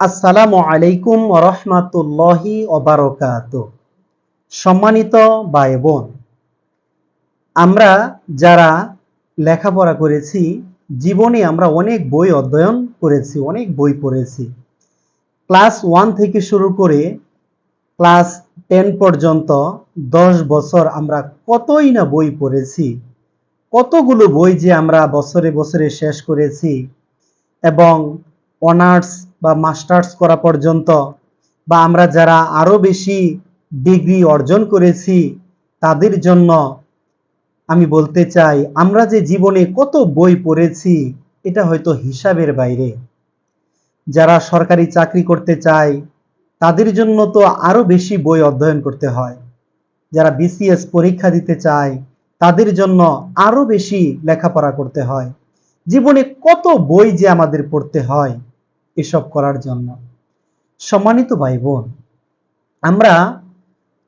আসসালামু আলাইকুম রহমাতুল্লাহি অবারকাত সম্মানিত ভাই বোন আমরা যারা লেখাপড়া করেছি, জীবনে আমরা অনেক বই অধ্যয়ন করেছি, অনেক বই পড়েছি। ক্লাস ওয়ান থেকে শুরু করে ক্লাস টেন পর্যন্ত দশ বছর আমরা কতই না বই পড়েছি, কতগুলো বই যে আমরা বছরে বছরে শেষ করেছি এবং অনার্স বা মাস্টার্স করা পর্যন্ত বা আমরা যারা আরও বেশি ডিগ্রি অর্জন করেছি, তাদের জন্য আমি বলতে চাই, আমরা যে জীবনে কত বই পড়েছি, এটা হয়তো হিসাবের বাইরে। যারা সরকারি চাকরি করতে চায়, তাদের জন্য তো আরও বেশি বই অধ্যয়ন করতে হয়। যারা বিসিএস পরীক্ষা দিতে চায়, তাদের জন্য আরও বেশি লেখাপড়া করতে হয়। জীবনে কত বই যে আমাদের পড়তে হয় এসব করার জন্য। সম্মানিত ভাই বোন আমরা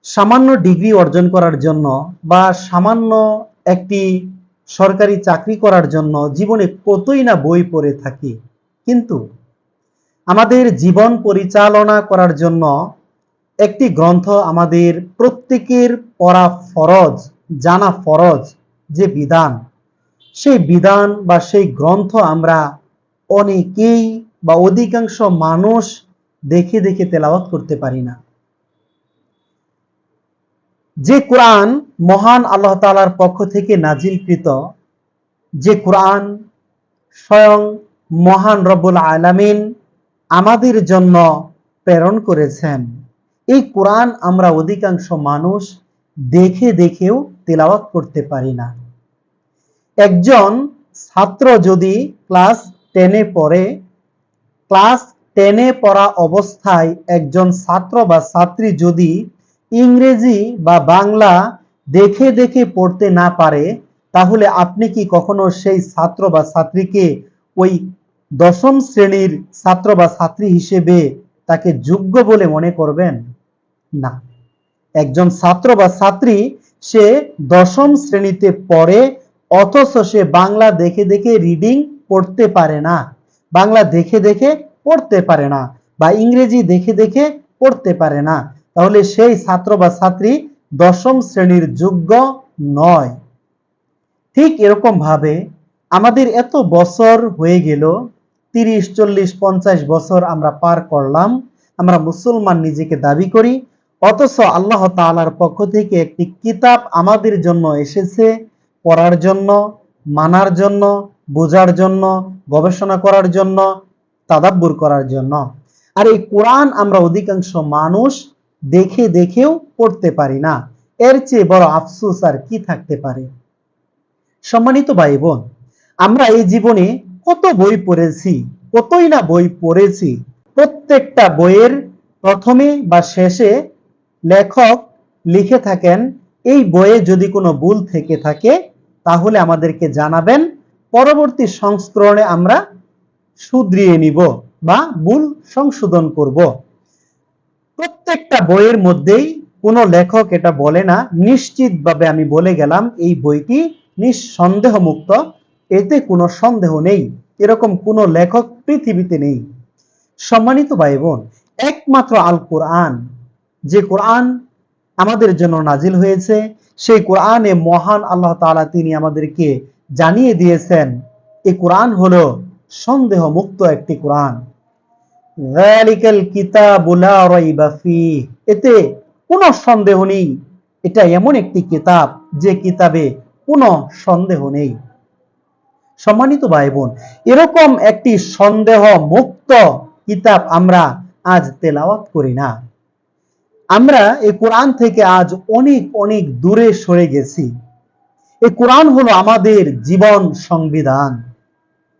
সামান্য ডিগ্রি অর্জন করার জন্য বা সামান্য একটি সরকারি চাকরি করার জন্য জীবনে কতই না বই পড়ে থাকি, কিন্তু আমাদের জীবন পরিচালনা করার জন্য একটি গ্রন্থ আমাদের প্রত্যেকের পড়া ফরজ, জানা ফরজ যে বিধান, সেই বিধান বা সেই গ্রন্থ আমরা অনেকেই বা অধিকাংশ মানুষ দেখে দেখে তেলাওয়াত করতে পারি না। যে কোরআন মহান আল্লাহ তালার পক্ষ থেকে নাজিলকৃত, যে কোরআন স্বয়ং মহান রব্বুল আলামিন আমাদের জন্য প্রেরণ করেছেন, এই কোরআন আমরা অধিকাংশ মানুষ দেখে দেখেও তেলাওয়াত করতে পারি না। একজন ছাত্র যদি ক্লাস টেনে পড়ে ক্লাস টেনে পড়া অবস্থায় একজন ছাত্র বা ছাত্রী যদি ইংরেজি বা বাংলা দেখে দেখে পড়তে না পারে, তাহলে আপনি কি কখনো সেই ছাত্র বা ছাত্রীকে ওই দশম শ্রেণির ছাত্র বা ছাত্রী হিসেবে তাকে যোগ্য বলে মনে করবেন? না। একজন ছাত্র বা ছাত্রী সে দশম শ্রেণীতে পড়ে, অথচ সে বাংলা দেখে দেখে রিডিং পড়তে পারে না। বাংলা দেখে দেখে পড়তে পারে না বা ইংরেজি দেখে দেখে পড়তে পারে না। তাহলে সেই ছাত্র বা ছাত্রী দশম শ্রেণির যোগ্য নয়। ঠিক এরকম ভাবে আমাদের এত বছর হয়ে গেল, তিরিশ, চল্লিশ, পঞ্চাশ বছর আমরা পার করলাম, আমরা মুসলমান নিজেকে দাবি করি, অথচ আল্লাহ তালার পক্ষ থেকে একটি কিতাব আমাদের জন্য এসেছে পড়ার জন্য, মানার জন্য, বোঝার জন্য, গবেষণা করার জন্য তাদাব্বুর করার জন্য। আর এই কোরআন আমরা অধিকাংশ মানুষ দেখে দেখেও পড়তে পারি না। এর চেয়ে বড় আফসোস আর কি থাকতে পারে? সম্মানিত ভাই বোন আমরা এই জীবনে কত বই পড়েছি, কতই না বই পড়েছি, প্রত্যেকটা বইয়ের প্রথমে বা শেষে লেখক লিখে থাকেন, এই বইয়ে যদি কোনো ভুল থেকে থাকে, তাহলে আমাদেরকে জানাবেন, পরবর্তী সংস্করণে আমরা শুধরিয়ে নিব বা ভুল সংশোধন করব। প্রত্যেকটা বইয়ের মধ্যেই কোনো লেখক এটা বলে না, নিশ্চিতভাবে আমি বলে গেলাম এই বইটি নিঃসন্দেহ মুক্ত এতে কোনো সন্দেহ নেই, এরকম কোনো লেখক পৃথিবীতে নেই। সম্মানিত ভাই বোন একমাত্র আল কোরআন, যে কোরআন আমাদের জন্য নাজিল হয়েছে, সেই কোরআনে মহান আল্লাহ তাআলা তিনি আমাদেরকে জানিয়ে দিয়েছেন এই কোরআন হলো সন্দেহ মুক্ত একটি কোরআন। এতে কোনো সন্দেহ নেই। এটা এমন একটি কিতাব যে কিতাবে কোনো সন্দেহ নেই। সম্মানিত ভাই বোন এরকম একটি সন্দেহ মুক্ত কিতাব আমরা আজ তেলাওয়াত করি না। আমরা এই কোরআন থেকে আজ অনেক অনেক দূরে সরে গেছি। এই কোরআন হলো আমাদের জীবন সংবিধান।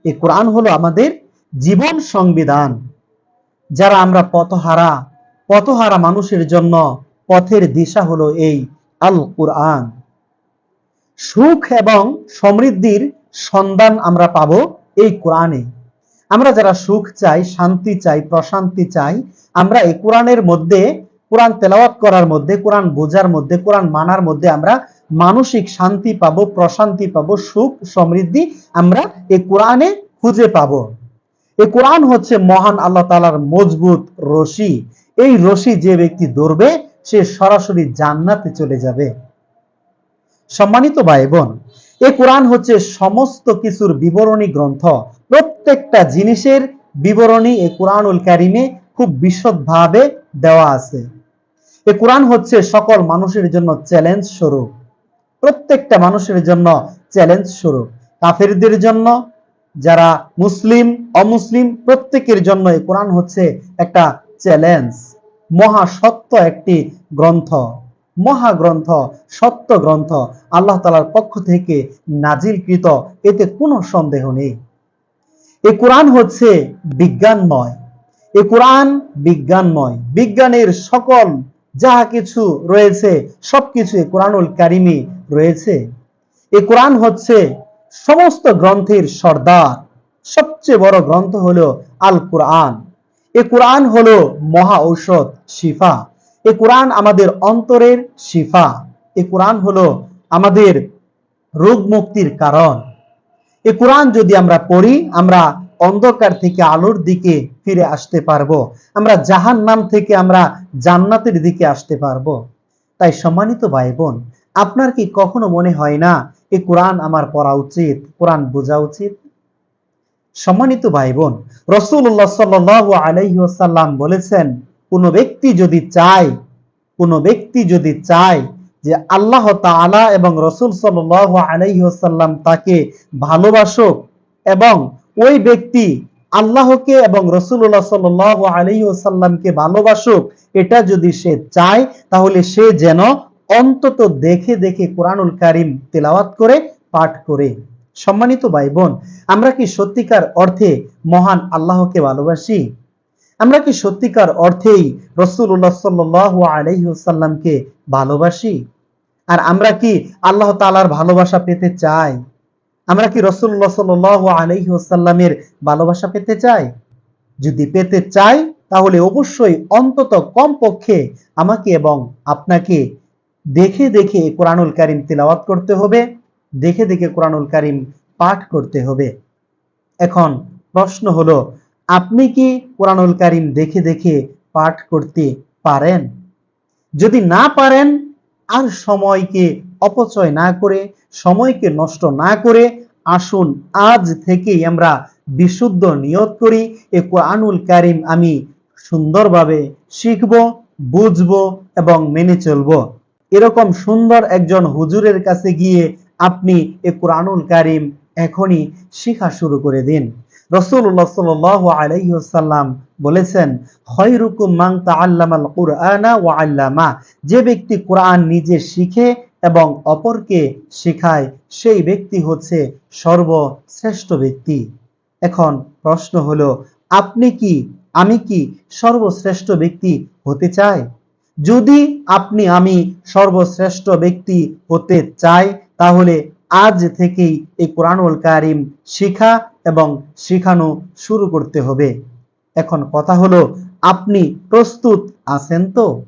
এই কোরআন হলো আমাদের জীবন সংবিধান। যারা আমরা পথহারা পথহারা মানুষের জন্য পথের দিশা হলো এই আল কোরআন সুখ এবং সমৃদ্ধির সন্ধান আমরা পাবো এই কোরআনে। আমরা যারা সুখ চাই, শান্তি চাই, প্রশান্তি চাই, আমরা এই কোরআনের মধ্যে, কোরআন তেলাওয়াত করার মধ্যে, কোরআন বোঝার মধ্যে, কোরআন মানার মধ্যে আমরা মানসিক শান্তি পাবো, প্রশান্তি পাবো, সুখ সমৃদ্ধি আমরা এই কোরআনে খুঁজে পাবো। এই কোরআন হচ্ছে মহান আল্লাহ তালার মজবুত রশি। এই রশি যে ব্যক্তি ধরবে, সে সরাসরি জান্নাতে চলে যাবে। সম্মানিত ভাই বোন এই কোরআন হচ্ছে সমস্ত কিছুর বিবরণী গ্রন্থ। প্রত্যেকটা জিনিসের বিবরণী এই কোরআনুল কারিমে খুব বিশদভাবে দেওয়া আছে। এই কোরআন হচ্ছে সকল মানুষের জন্য চ্যালেঞ্জ স্বরূপ। প্রত্যেকটা মানুষের জন্য চ্যালেঞ্জ স্বরূপ কাফেরদের জন্য, যারা মুসলিম, অমুসলিম, প্রত্যেকের জন্য এই কোরআন হচ্ছে একটা চ্যালেঞ্জ মহা সত্য একটি গ্রন্থ। মহাগ্রন্থ সত্য গ্রন্থ আল্লাহ তালার পক্ষ থেকে নাজিলকৃত, এতে কোনো সন্দেহ নেই। এ কোরআন হচ্ছে বিজ্ঞানময়। এ কোরআন বিজ্ঞানময়। বিজ্ঞানের সকল যাহা কিছু রয়েছে, সবকিছু কোরআনুল কারিমে রয়েছে। এ কোরআন হচ্ছে সমস্ত গ্রন্থের সর্দার। সবচেয়ে বড় গ্রন্থ হলো আল কোরআন এ কোরআন হলো মহা ঔষধ শিফা। এ কোরআন আমাদের অন্তরের শিফা। এ কোরআন হলো আমাদের রোগ মুক্তির কারণ। এ কোরআন যদি আমরা পড়ি, আমরা অন্ধকার থেকে আলোর দিকে ফিরে আসতে পারব। আমরা জাহান নাম থেকে আমরা জান্নাতের দিকে আসতে পারব। তাই সম্মানিত ভাই বোন আপনার কি কখনো মনে হয় না এই কোরআন আমার পড়া উচিত, কোরআন বোঝা উচিত? সম্মানিত ভাই বোন রসুল্লাহ সাল আলাইসাল্লাম বলেছেন, কোন ব্যক্তি যদি চায়, কোন ব্যক্তি যদি চায় যে আল্লাহ তাআলা এবং রসুল সাল আলাইসাল্লাম তাকে ভালোবাসুক এবং ওই ব্যক্তি আল্লাহকে এবং রসুল্লাহ সাল আলাইসাল্লামকে ভালোবাসুক, এটা যদি সে চায়, তাহলে সে যেন অন্তত দেখে দেখে কোরআনুল কারিম তেলাওয়াত করে, পাঠ করে। সম্মানিত ভাই বোন আমরা কি সত্যিকার অর্থে মহান আল্লাহকে ভালোবাসি? আমরা কি সত্যিকার অর্থেই রসুল্লাহ সাল্লাহ আলহিসাল্লামকে ভালোবাসি? আর আমরা কি আল্লাহ তালার ভালোবাসা পেতে চাই? আমরা কি রসুল্লাহ সাল আলহিসাল্লামের ভালোবাসা পেতে চাই? যদি পেতে চাই, তাহলে অবশ্যই অন্তত কম পক্ষে আমাকে এবং আপনাকে দেখে দেখে কোরআনুল কারিম তিলাওয়াত করতে হবে, দেখে দেখে কোরআনুল কারিম পাঠ করতে হবে। এখন প্রশ্ন হলো, আপনি কি কোরআনুল কারিম দেখে দেখে পাঠ করতে পারেন? যদি না পারেন, আর সময়কে অপচয় না করে, সময়কে নষ্ট না করে আসুন, আজ থেকেই আমরা বিশুদ্ধ নিয়ত করি। এ কোরআনুল কারিম আমি সুন্দরভাবে শিখব, বুঝব এবং মেনে চলব। এরকম সুন্দর একজন হুজুরের কাছে গিয়ে আপনি এ কোরআনুল কারিম এখনই শিখা শুরু করে দিন। রসুল্লাহ সাল আলাইসাল্লাম বলেছেন, খয়রুকুম মাং তাআল্লামাল কুরআনা ওয়া আল্লামা। যে ব্যক্তি কোরআন নিজে শিখে এবং অপরকে শেখায় সেই ব্যক্তি হচ্ছে সর্বশ্রেষ্ঠ ব্যক্তি। এখন প্রশ্ন হলো, আপনি কি, আমি কি সর্বশ্রেষ্ঠ ব্যক্তি হতে চাই? যদি আপনি, আমি সর্বশ্রেষ্ঠ ব্যক্তি হতে চাই, তাহলে আজ থেকেই এই কোরআনুল কারিম শিখা এবং শিখানো শুরু করতে হবে। এখন কথা হলো, আপনি প্রস্তুত আছেন তো?